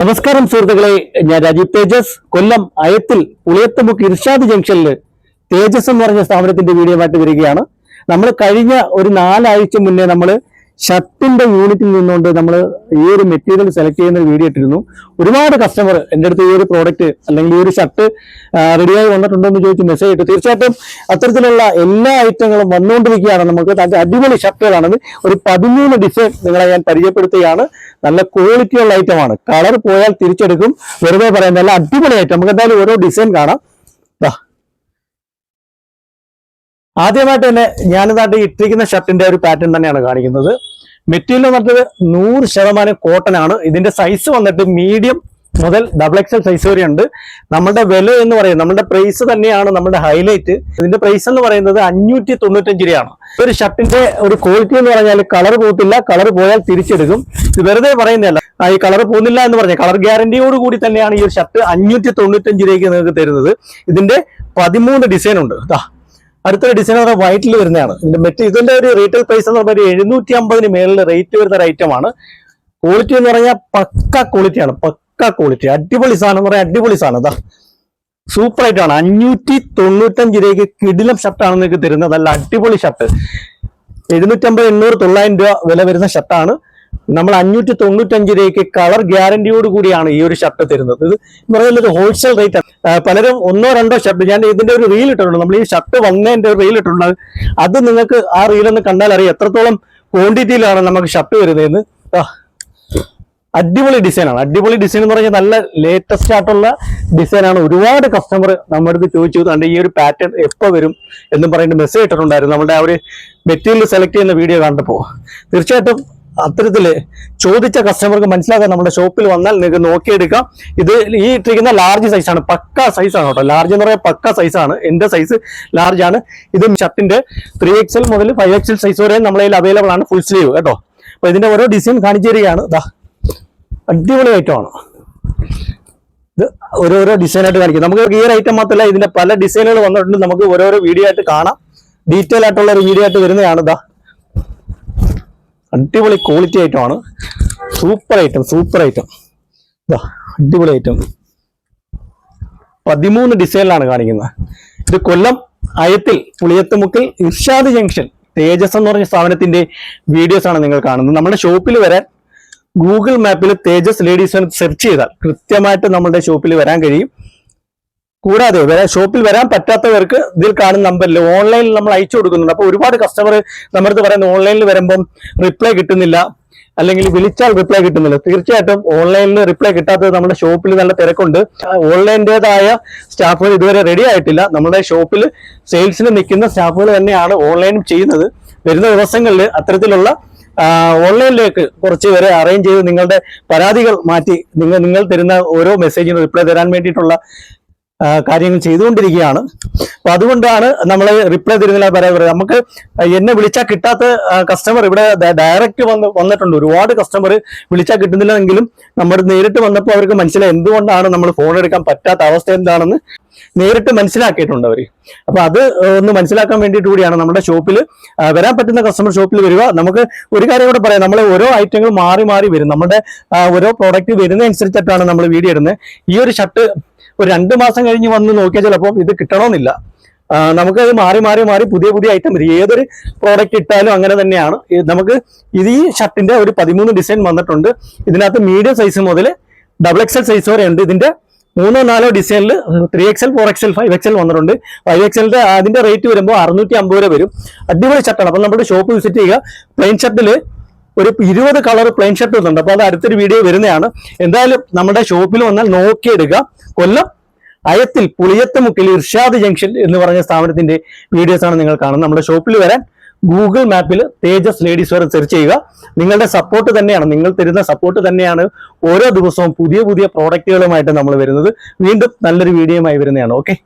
നമസ്കാരം സുഹൃത്തുക്കളെ. ഞാൻ രാജീവ് തേജസ്. കൊല്ലം അയത്തിൽ പുളിയത്തുമുക്ക് ഇർഷാദ് ജംഗ്ഷനിൽ തേജസ് എന്ന് പറഞ്ഞ സ്ഥാപനത്തിന്റെ വീഡിയോ ആയിട്ട് വരികയാണ്. നമ്മൾ കഴിഞ്ഞ ഒരു നാലാഴ്ച മുന്നേ നമ്മൾ ഷർട്ടിന്റെ യൂണിറ്റിൽ നിന്നുകൊണ്ട് നമ്മൾ ഈ ഒരു മെറ്റീരിയൽ സെലക്ട് ചെയ്യുന്ന വീഡിയോ ഇട്ടിരുന്നു. ഒരുപാട് കസ്റ്റമർ എന്റെ അടുത്ത് ഈ ഒരു പ്രോഡക്റ്റ് അല്ലെങ്കിൽ ഈ ഒരു ഷർട്ട് റെഡിയായി വന്നിട്ടുണ്ടോ എന്ന് ചോദിച്ച് മെസ്സേജ് ഇട്ടു. തീർച്ചയായിട്ടും അത്തരത്തിലുള്ള എല്ലാ ഐറ്റങ്ങളും വന്നുകൊണ്ടിരിക്കുകയാണ്. നമുക്ക് അടിപൊളി ഷർട്ടുകളാണത്. ഒരു പതിമൂന്ന് ഡിസൈൻ നിങ്ങളെ ഞാൻ പരിചയപ്പെടുത്തുകയാണ്. നല്ല ക്വാളിറ്റിയുള്ള ഐറ്റമാണ് കളർ പോയാൽ തിരിച്ചെടുക്കും. വെറുതെ പറയാൻ നല്ല അടിപൊളി ഐറ്റം നമുക്ക് എന്തായാലും ഓരോ ഡിസൈൻ കാണാം. ആദ്യമായിട്ട് തന്നെ ഞാനിതായിട്ട് ഇട്ടിരിക്കുന്ന ഷർട്ടിന്റെ ഒരു പാറ്റേൺ തന്നെയാണ് കാണിക്കുന്നത്. മെറ്റീരിയൽ വന്നിട്ട് നൂറ് ശതമാനം കോട്ടൺ ആണ്. ഇതിന്റെ സൈസ് വന്നിട്ട് മീഡിയം മുതൽ ഡബിൾ എക്സൽ സൈസ് വരെ ഉണ്ട്. നമ്മുടെ വില എന്ന് പറയുന്നത് നമ്മുടെ പ്രൈസ് തന്നെയാണ് നമ്മുടെ ഹൈലൈറ്റ് ഇതിന്റെ പ്രൈസ് എന്ന് പറയുന്നത് അഞ്ഞൂറ്റി തൊണ്ണൂറ്റഞ്ച് രൂപയാണ്. ഒരു ഷർട്ടിന്റെ ഒരു ക്വാളിറ്റി എന്ന് പറഞ്ഞാൽ കളർ പോകത്തില്ല. കളർ പോയാൽ തിരിച്ചെടുക്കും. ഇത് വെറുതെ പറയുന്നതല്ല. ഈ കളർ പോകുന്നില്ല എന്ന് പറഞ്ഞ കളർ ഗ്യാരണ്ടിയോട് കൂടി തന്നെയാണ് ഈ ഒരു ഷർട്ട് അഞ്ഞൂറ്റി തൊണ്ണൂറ്റഞ്ച് രൂപയ്ക്ക് നിങ്ങൾക്ക് തരുന്നത്. ഇതിന്റെ പതിമൂന്ന് ഡിസൈൻ ഉണ്ട്. അടുത്തൊരു ഡിസൈൻ പറഞ്ഞാൽ വൈറ്റിൽ വരുന്നതാണ്. ഇതിന്റെ ഒരു റീറ്റെയിൽ പ്രൈസ് എന്ന് പറഞ്ഞാൽ എഴുന്നൂറ്റി അമ്പതിന് മേളിൽ റേറ്റ് വരുന്ന ഒരു ഐറ്റമാണ് ക്വാളിറ്റി എന്ന് പറഞ്ഞാൽ പക്ക ക്വാളിറ്റിയാണ് പക്ക ക്വാളിറ്റി അടിപൊളി സാധനം എന്ന് പറയാൻ അടിപൊളി സാധനം. അതാ സൂപ്പർ ആയിട്ടാണ്. അഞ്ഞൂറ്റി തൊണ്ണൂറ്റഞ്ച് രൂപയ്ക്ക് കിടിലം ഷർട്ടാണ് നിങ്ങൾക്ക് തരുന്നത്. അല്ല അടിപൊളി ഷർട്ട് എഴുന്നൂറ്റമ്പത് എണ്ണൂറ് തൊള്ളായിരം രൂപ വില വരുന്ന ഷർട്ടാണ് നമ്മൾ അഞ്ഞൂറ്റി തൊണ്ണൂറ്റഞ്ച് രൂപയ്ക്ക് കളർ ഗ്യാരണ്ടിയോട് കൂടിയാണ് ഈ ഒരു ഷർട്ട് തരുന്നത്. ഇത് എന്ന് പറയുന്നത് ഹോൾസെയിൽ റേറ്റ് ആണ്. പലരും ഒന്നോ രണ്ടോ ഷർട്ട് ഞാൻ ഇതിന്റെ ഒരു റീൽ ഇട്ടിട്ടുണ്ട്. നമ്മൾ ഈ ഷർട്ട് വന്നതിന്റെ ഒരു റീൽ ഇട്ടിട്ടുണ്ട്. അത് നിങ്ങൾക്ക് ആ റീൽ ഒന്ന് കണ്ടാൽ അറിയാം എത്രത്തോളം ക്വാണ്ടിറ്റിയിലാണ് നമുക്ക് ഷർട്ട് വരുന്നതെന്ന്. അടിപൊളി ഡിസൈനാണ് അടിപൊളി ഡിസൈൻ എന്ന് പറഞ്ഞാൽ നല്ല ലേറ്റസ്റ്റ് ആയിട്ടുള്ള ഡിസൈനാണ് ഒരുപാട് കസ്റ്റമർ നമ്മുടെ അടുത്ത് ചോദിച്ചു കണ്ട് ഈ ഒരു പാറ്റേൺ എപ്പോൾ വരും? എന്ന് പറഞ്ഞിട്ട് മെസ്സേജ് ഇട്ടിട്ടുണ്ടായിരുന്നു. നമ്മുടെ ആ ഒരു മെറ്റീരിയൽ സെലക്ട് ചെയ്യുന്ന വീഡിയോ കണ്ടപ്പോൾ തീർച്ചയായിട്ടും അത്തരത്തിൽ ചോദിച്ച കസ്റ്റമർക്ക് മനസ്സിലാക്കാൻ നമ്മുടെ ഷോപ്പിൽ വന്നാൽ നിങ്ങൾക്ക് നോക്കിയെടുക്കാം ഇത് ഈ ഇട്ടിരിക്കുന്ന ലാർജ് സൈസാണ് പക്ക സൈസാണ് കേട്ടോ. ലാർജ് എന്ന് പറയാൻ പക്ക സൈസാണ് എന്റെ സൈസ് ലാർജ് ആണ്. ഇത് ഷർട്ടിന്റെ ത്രീ എക്സൽ മുതൽ ഫൈവ് എക്സൽ സൈസ് വരെ നമ്മളെ അവൈലബിൾ ആണ്. ഫുൾ സ്ലീവ് കേട്ടോ. അപ്പൊ ഇതിന്റെ ഓരോ ഡിസൈൻ കാണിച്ചു തരികയാണ് ദാ അടിപൊളി ഐറ്റമാണ് ഇത് ഓരോരോ ഡിസൈൻ ആയിട്ട് കാണിക്കും. നമുക്ക് ഒരു ഐറ്റം മാത്രമല്ല ഇതിന്റെ പല ഡിസൈനുകൾ വന്നിട്ടുണ്ട്. നമുക്ക് ഓരോരോ വീഡിയോ ആയിട്ട് കാണാം. ഡീറ്റെയിൽ ആയിട്ടുള്ള ഒരു വീഡിയോ ആയിട്ട് വരുന്നതാണ്. ഇതാ അടിപൊളി ക്വാളിറ്റി ഐറ്റമാണ് സൂപ്പർ ഐറ്റം സൂപ്പർ ഐറ്റം അടിപൊളി ഐറ്റം പതിമൂന്ന് ഡിസൈനിലാണ് കാണിക്കുന്നത്. ഇത് കൊല്ലം അയത്തിൽ പുളിയത്തുമുക്കിൽ ഇർഷാദ് ജംഗ്ഷൻ തേജസ് എന്ന് പറഞ്ഞ സ്ഥാപനത്തിന്റെ വീഡിയോസ് ആണ് നിങ്ങൾ കാണുന്നത്. നമ്മുടെ ഷോപ്പിൽ വരാൻ ഗൂഗിൾ മാപ്പിൽ തേജസ് ലേഡീസ് സെർച്ച് ചെയ്താൽ കൃത്യമായിട്ട് നമ്മുടെ ഷോപ്പിൽ വരാൻ കഴിയും. കൂടാതെ വരാൻ ഷോപ്പിൽ വരാൻ പറ്റാത്തവർക്ക് ഇതിൽ കാണുന്ന നമ്പറിൽ ഓൺലൈനിൽ നമ്മൾ അയച്ചു കൊടുക്കുന്നുണ്ട്. അപ്പോൾ ഒരുപാട് കസ്റ്റമർ നമ്മുടെ അടുത്ത് പറയുന്നത് ഓൺലൈനിൽ വരുമ്പം റിപ്ലൈ കിട്ടുന്നില്ല. അല്ലെങ്കിൽ വിളിച്ചാൽ റിപ്ലൈ കിട്ടുന്നില്ല. തീർച്ചയായിട്ടും ഓൺലൈനിൽ റിപ്ലൈ കിട്ടാത്തത് നമ്മുടെ ഷോപ്പിൽ നല്ല തിരക്കുണ്ട്. ഓൺലൈന്റെതായ സ്റ്റാഫുകൾ ഇതുവരെ റെഡി ആയിട്ടില്ല. നമ്മുടെ ഷോപ്പിൽ സെയിൽസിന് നിൽക്കുന്ന സ്റ്റാഫുകൾ തന്നെയാണ് ഓൺലൈനും ചെയ്യുന്നത്. വരുന്ന ദിവസങ്ങളിൽ അത്തരത്തിലുള്ള ഓൺലൈനിലേക്ക് കുറച്ച് പേരെ അറേഞ്ച് ചെയ്ത് നിങ്ങളുടെ പരാതികൾ മാറ്റി നിങ്ങൾ നിങ്ങൾ തരുന്ന ഓരോ മെസ്സേജിനും റിപ്ലൈ തരാൻ വേണ്ടിയിട്ടുള്ള കാര്യങ്ങൾ ചെയ്തുകൊണ്ടിരിക്കുകയാണ്. അപ്പൊ അതുകൊണ്ടാണ് നമ്മൾ റിപ്ലൈ തരുന്നില്ല പറയാൻ പറയുന്നത്. നമുക്ക് എന്നെ വിളിച്ചാൽ കിട്ടാത്ത കസ്റ്റമർ ഇവിടെ ഡയറക്റ്റ് വന്ന് വന്നിട്ടുണ്ട്. ഒരുപാട് കസ്റ്റമർ വിളിച്ചാൽ കിട്ടുന്നില്ലെങ്കിലും നമ്മൾ നേരിട്ട് വന്നപ്പോൾ അവർക്ക് മനസ്സിലായി എന്തുകൊണ്ടാണ് നമ്മൾ ഫോൺ എടുക്കാൻ പറ്റാത്ത അവസ്ഥ എന്താണെന്ന് നേരിട്ട് മനസ്സിലാക്കിയിട്ടുണ്ട് അവർ അപ്പൊ അത് ഒന്ന് മനസ്സിലാക്കാൻ വേണ്ടിയിട്ട് കൂടിയാണ് നമ്മുടെ ഷോപ്പിൽ വരാൻ പറ്റുന്ന കസ്റ്റമർ ഷോപ്പിൽ വരിക. നമുക്ക് ഒരു കാര്യം കൂടെ പറയാം. നമ്മൾ ഓരോ ഐറ്റങ്ങൾ മാറി മാറി വരും. നമ്മുടെ ഓരോ പ്രോഡക്റ്റ് വരുന്നതനുസരിച്ചിട്ടാണ് നമ്മൾ വീഡിയോ ഇടുന്നത്. ഈ ഒരു ഷർട്ട് ഒരു രണ്ട് മാസം കഴിഞ്ഞ് വന്ന് നോക്കിയാൽ ചിലപ്പോൾ ഇത് കിട്ടണമെന്നില്ല നമുക്ക് നമുക്കത് മാറി മാറി മാറി പുതിയ പുതിയ ഐറ്റം വരും ഏതൊരു പ്രോഡക്റ്റ് ഇട്ടാലും അങ്ങനെ തന്നെയാണ്. നമുക്ക് ഇത് ഈ ഷർട്ടിന്റെ ഒരു പതിമൂന്ന് ഡിസൈൻ വന്നിട്ടുണ്ട്. ഇതിനകത്ത് മീഡിയം സൈസ് മുതൽ ഡബിൾ എക്സൽ സൈസ് വരെ ഉണ്ട്. ഇതിന്റെ മൂന്നോ നാലോ ഡിസൈനിൽ three XL four XL five XL വന്നിട്ടുണ്ട്. ഫൈവ് എക്സലിന്റെ അതിന്റെ റേറ്റ് വരുമ്പോൾ അറുന്നൂറ്റി അമ്പത് രൂപ വരും. അടിപൊളി ഷർട്ടാണ് അപ്പം നമ്മുടെ ഷോപ്പ് വിസിറ്റ് ചെയ്യുക. പ്ലെയിൻ ഷർട്ടിൽ ഒരു ഇരുപത് കളർ പ്ലെയിൻ ഷർട്ട് വരുന്നുണ്ട് അപ്പോൾ അത് അടുത്തൊരു വീഡിയോ വരുന്നതാണ്. എന്തായാലും നമ്മുടെ ഷോപ്പിൽ വന്നാൽ നോക്കിയെടുക്കുക. കൊല്ലം അയത്തിൽ പുളിയത്തുമുക്കിൽ ഇർഷാദ് ജംഗ്ഷൻ എന്ന് പറഞ്ഞ സ്ഥാപനത്തിന്റെ വീഡിയോസ് ആണ് നിങ്ങൾ കാണുന്നത്. നമ്മുടെ ഷോപ്പിൽ വരാൻ ഗൂഗിൾ മാപ്പിൽ തേജസ് ലേഡീസ് വെയർ സെർച്ച് ചെയ്യുക. നിങ്ങളുടെ സപ്പോർട്ട് തന്നെയാണ്. നിങ്ങൾ തരുന്ന സപ്പോർട്ട് തന്നെയാണ് ഓരോ ദിവസവും പുതിയ പുതിയ പ്രോഡക്റ്റുകളുമായിട്ട് നമ്മൾ വരുന്നത്. വീണ്ടും നല്ലൊരു വീഡിയോ ആയി വരുന്നതാണ്. ഓക്കെ